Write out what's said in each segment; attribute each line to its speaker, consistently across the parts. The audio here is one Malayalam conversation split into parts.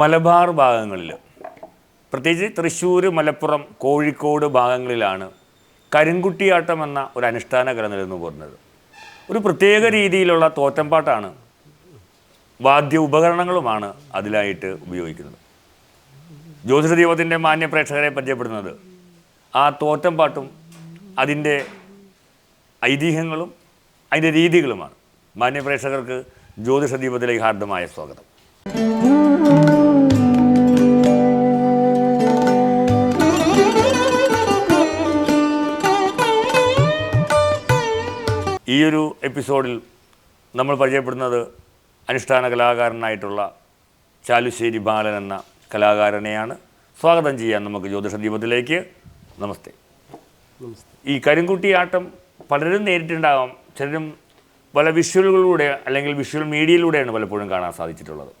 Speaker 1: മലബാർ ഭാഗങ്ങളിൽ. പ്രത്യേകിച്ച് തൃശ്ശൂർ മലപ്പുറം കോഴിക്കോട് ഭാഗങ്ങളിലാണ് കരിങ്കുട്ടിയാട്ടം എന്ന ഒരു അനുഷ്ഠാന കല നിലനിന്ന് പോകുന്നത് ഒരു പ്രത്യേക രീതിയിലുള്ള തോറ്റമ്പാട്ടാണ് വാദ്യ ഉപകരണങ്ങളുമാണ് അതിലായിട്ട് ഉപയോഗിക്കുന്നത്. ജ്യോതിഷ ദൈവത്തിന്റെ മാന്യ പ്രേക്ഷകരെ പരിചയപ്പെടുന്നത് ആ തോറ്റമ്പാട്ടും അതിന്റെ ഐതിഹ്യങ്ങളും അതിന്റെ രീതികളുമാണ്. മാന്യപ്രേക്ഷകർക്ക് ജ്യോതിഷ ഹാർദമായ സ്വാഗതം. ഈ ഒരു എപ്പിസോഡിൽ നമ്മൾ പരിചയപ്പെടുന്നത് അനുഷ്ഠാന കലാകാരനായിട്ടുള്ള ചാലുശ്ശേരി ബാലൻ എന്ന കലാകാരനെയാണ്. സ്വാഗതം ചെയ്യാൻ നമുക്ക് ജ്യോതിഷ ദീപത്തിലേക്ക് നമസ്തേ. ഈ കരിങ്കുട്ടിയാട്ടം പലരും നേരിട്ടുണ്ടാകാം ചിലരും പല വിഷ്വലുകളിലൂടെ അല്ലെങ്കിൽ വിഷ്വൽ മീഡിയയിലൂടെയാണ് പലപ്പോഴും കാണാൻ സാധിച്ചിട്ടുള്ളത്.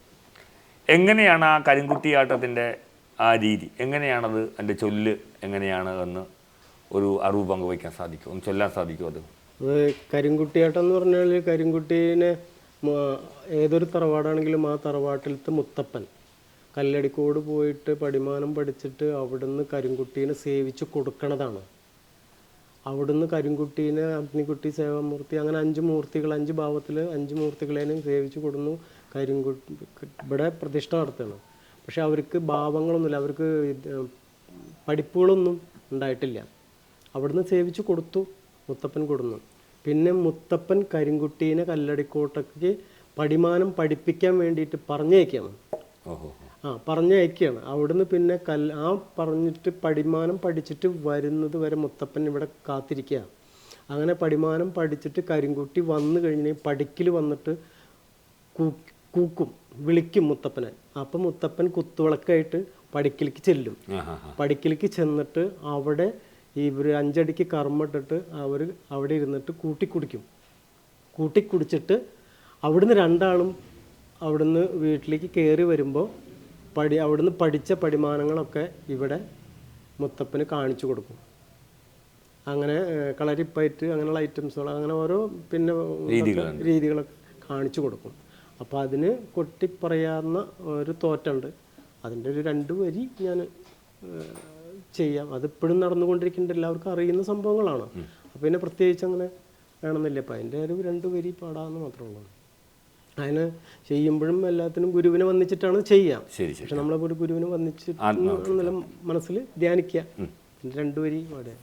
Speaker 1: എങ്ങനെയാണ് ആ കരിങ്കുട്ടിയാട്ടത്തിന്റെ ആ രീതി? എങ്ങനെയാണത്? എന്റെ ചൊല്ല് എങ്ങനെയാണ് എന്ന് ഒരു അറിവ് പങ്കുവയ്ക്കാൻ സാധിക്കും? ഒന്ന് ചൊല്ലാൻ സാധിക്കും അത്?
Speaker 2: കരിങ്കുട്ടിയാട്ടം എന്ന് പറഞ്ഞാൽ കരിങ്കുട്ടീനെ ഏതൊരു തറവാടാണെങ്കിലും ആ തറവാട്ടിലത്തെ മുത്തപ്പൻ. കല്ലടിക്കോട് പോയിട്ട് പടിമാനം പഠിച്ചിട്ട് അവിടുന്ന് കരിങ്കുട്ടീനെ സേവിച്ച് കൊടുക്കണതാണ്. അവിടുന്ന് കരിങ്കുട്ടീനെ അഗ്നിക്കുട്ടി സേവാമൂർത്തി അങ്ങനെ അഞ്ച് മൂർത്തികൾ അഞ്ച് ഭാവത്തിൽ അഞ്ച് മൂർത്തികളേനും സേവിച്ച് കൊടുന്നു. കരിങ്കുട്ടി ഇവിടെ പ്രതിഷ്ഠ നടത്തുകയാണ് പക്ഷെ അവർക്ക് ഭാവങ്ങളൊന്നുമില്ല. അവർക്ക് പഠിപ്പുകളൊന്നും ഉണ്ടായിട്ടില്ല. അവിടുന്ന് സേവിച്ച് കൊടുത്തു. മുത്തപ്പൻ കൊടുന്നു. പിന്നെ മുത്തപ്പൻ കരിങ്കുട്ടീനെ കല്ലടിക്കോട്ടക്ക് പടിമാനം പഠിപ്പിക്കാൻ വേണ്ടിയിട്ട് പറഞ്ഞയക്കുകയാണ്.
Speaker 1: ഓഹോ.
Speaker 2: ആ പറഞ്ഞയക്കുകയാണ്. അവിടുന്ന് പിന്നെ കൽ ആ പറഞ്ഞിട്ട് പടിമാനം പഠിച്ചിട്ട് വരുന്നത് വരെ മുത്തപ്പൻ ഇവിടെ കാത്തിരിക്കുക അങ്ങനെ പടിമാനം പഠിച്ചിട്ട് കരിങ്കുട്ടി വന്നു കഴിഞ്ഞ് പടിക്കിൽ വന്നിട്ട് കൂ- കൂക്കും വിളിക്കും മുത്തപ്പനെ. അപ്പം മുത്തപ്പൻ കുത്തുവിളക്കായിട്ട് പടിക്കലേക്ക് ചെല്ലും. പടിക്കലേക്ക് ചെന്നിട്ട് അവിടെ ഇവർ അഞ്ചടിക്ക് കർമ്മിട്ടിട്ട് അവർ അവിടെ ഇരുന്നിട്ട് കൂട്ടിക്കുടിക്കും. കൂട്ടിക്കുടിച്ചിട്ട് അവിടുന്ന് രണ്ടാളും അവിടുന്ന് വീട്ടിലേക്ക് കയറി വരുമ്പോൾ പടി അവിടുന്ന് പഠിച്ച പടിമാനങ്ങളൊക്കെ ഇവിടെ മുത്തപ്പന് കാണിച്ചു കൊടുക്കും. അങ്ങനെ കളരിപ്പയറ്റ് അങ്ങനെയുള്ള ഐറ്റംസുകൾ അങ്ങനെ ഓരോ പിന്നെ രീതികളൊക്കെ കാണിച്ചു കൊടുക്കും. അപ്പോൾ അതിന് കൊട്ടിപ്പറയാവുന്ന ഒരു തോറ്റുണ്ട്. അതിന്റെ ഒരു രണ്ട് വരി ഞാൻ ചെയ്യാം. അതിപ്പോഴും നടന്നുകൊണ്ടിരിക്കുന്നുണ്ട്. എല്ലാവർക്കും അറിയുന്ന സംഭവങ്ങളാണ്. അപ്പോൾ പിന്നെ പ്രത്യേകിച്ച് അങ്ങനെ വേണമെന്നില്ല. അപ്പം അതിന്റെ ഒരു രണ്ട് വരി പാടാമെന്ന് മാത്രമേ ഉള്ളൂ. അതിന് ചെയ്യുമ്പോഴും എല്ലാത്തിനും ഗുരുവിനെ വന്നിച്ചിട്ടാണ് ചെയ്യാം. പക്ഷെ നമ്മളെ ഒരു ഗുരുവിനെ വന്നിച്ചിട്ട് മനസ്സിൽ ധ്യാനിക്കുക. രണ്ട് വരി പാടുക.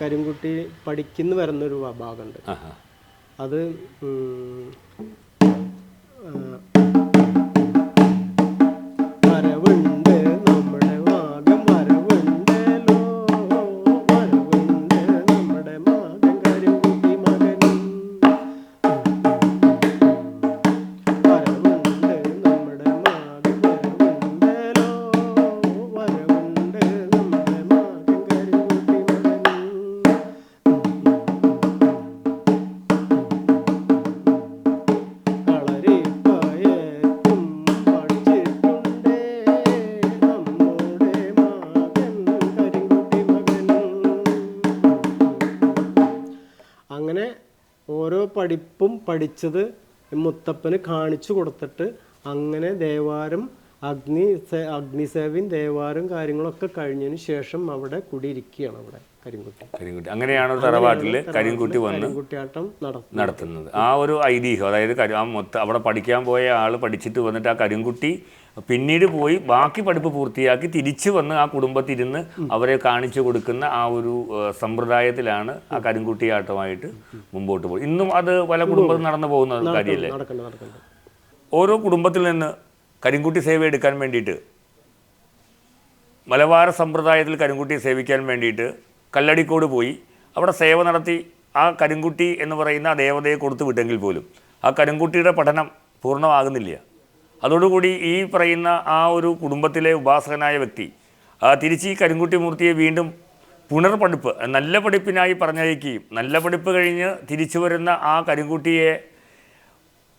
Speaker 2: കരിങ്കുട്ടി പഠിക്കുന്ന വരുന്നൊരു ഭാഗമുണ്ട് അത് ഓരോ പഠിപ്പും പഠിച്ചത് മുത്തപ്പന് കാണിച്ചു കൊടുത്തിട്ട് അങ്ങനെ ദേവാരം അഗ്നി സേ- അഗ്നിസേവയും ദേവാരം കാര്യങ്ങളൊക്കെ കഴിഞ്ഞതിന് ശേഷം അവിടെ കുടിയിരിക്കുകയാണ് അവിടെ കരിങ്കുട്ടി.
Speaker 1: കരിങ്കുട്ടി. അങ്ങനെയാണ് തറവാട്ടിൽ കരിങ്കുട്ടി വന്ന്
Speaker 2: കരിങ്കുട്ടിയാട്ടം നടത്തും
Speaker 1: നടത്തുന്നത്. ആ ഒരു ഐതിഹ്യം അതായത് ആ മൊത്തം അവിടെ പഠിക്കാൻ പോയ ആൾ പഠിച്ചിട്ട് വന്നിട്ട് ആ കരിങ്കുട്ടി പിന്നീട് പോയി ബാക്കി പഠിപ്പ് പൂർത്തിയാക്കി തിരിച്ചു വന്ന് ആ കുടുംബത്തിരുന്ന് അവരെ കാണിച്ചു കൊടുക്കുന്ന ആ ഒരു സമ്പ്രദായത്തിലാണ് ആ കരിങ്കുട്ടിയാട്ടമായിട്ട് മുമ്പോട്ട് പോകും ഇന്നും അത് പല കുടുംബത്തിൽ നടന്നു പോകുന്ന കാര്യമല്ലേ? ഓരോ കുടുംബത്തിൽ നിന്ന് കരിങ്കുട്ടി സേവ എടുക്കാൻ വേണ്ടിയിട്ട് മലബാർ സമ്പ്രദായത്തിൽ കരിങ്കുട്ടിയെ സേവിക്കാൻ വേണ്ടിയിട്ട് കല്ലടിക്കോട് പോയി. അവിടെ സേവ നടത്തി ആ കരിങ്കുട്ടി എന്ന് പറയുന്ന ആ ദേവതയെ കൊടുത്തു വിട്ടെങ്കിൽ പോലും ആ കരിങ്കുട്ടിയുടെ പഠനം പൂർണമാകുന്നില്ല. അതോടുകൂടി ഈ പറയുന്ന ആ ഒരു കുടുംബത്തിലെ ഉപാസകനായ വ്യക്തി തിരിച്ച് ഈ കരിങ്കുട്ടി മൂർത്തിയെ വീണ്ടും പുനർപഠിപ്പ് നല്ല പഠിപ്പിനായി പറഞ്ഞയക്കുകയും നല്ല പഠിപ്പ് കഴിഞ്ഞ് തിരിച്ചു വരുന്ന ആ കരിങ്കുട്ടിയെ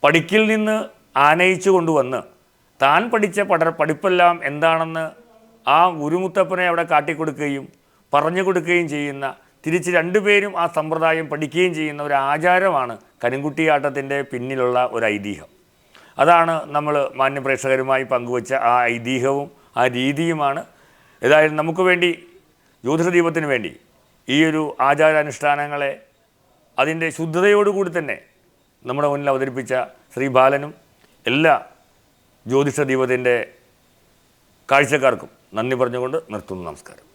Speaker 1: പഠിക്കിൽ നിന്ന് ആനയിച്ചു കൊണ്ടുവന്ന് താൻ പഠിച്ച പഠ പഠിപ്പെല്ലാം എന്താണെന്ന് ആ ഗുരുമുത്തപ്പനെ അവിടെ കാട്ടിക്കൊടുക്കുകയും പറഞ്ഞു കൊടുക്കുകയും ചെയ്യുന്ന തിരിച്ച് രണ്ടുപേരും ആ സമ്പ്രദായം പഠിക്കുകയും ചെയ്യുന്ന ഒരു ആചാരമാണ് കരിങ്കുട്ടിയാട്ടത്തിന്റെ പിന്നിലുള്ള ഒരു ഐതിഹ്യം. അതാണ് നമ്മൾ മാന്യപ്രേക്ഷകരുമായി പങ്കുവച്ച ആ ഐതിഹ്യവും ആ രീതിയുമാണ്. ഏതായാലും നമുക്ക് വേണ്ടി ജ്യോതിഷ ദീപത്തിന് വേണ്ടി ഈ ഒരു ആചാരാനുഷ്ഠാനങ്ങളെ അതിന്റെ ശുദ്ധതയോടുകൂടി തന്നെ നമ്മുടെ മുന്നിൽ അവതരിപ്പിച്ച ശ്രീ ബാലനും എല്ലാ ജ്യോതിഷ ദീപത്തിന്റെ കാഴ്ചക്കാർക്കും നന്ദി പറഞ്ഞുകൊണ്ട് നിർത്തുന്നു. നമസ്കാരം.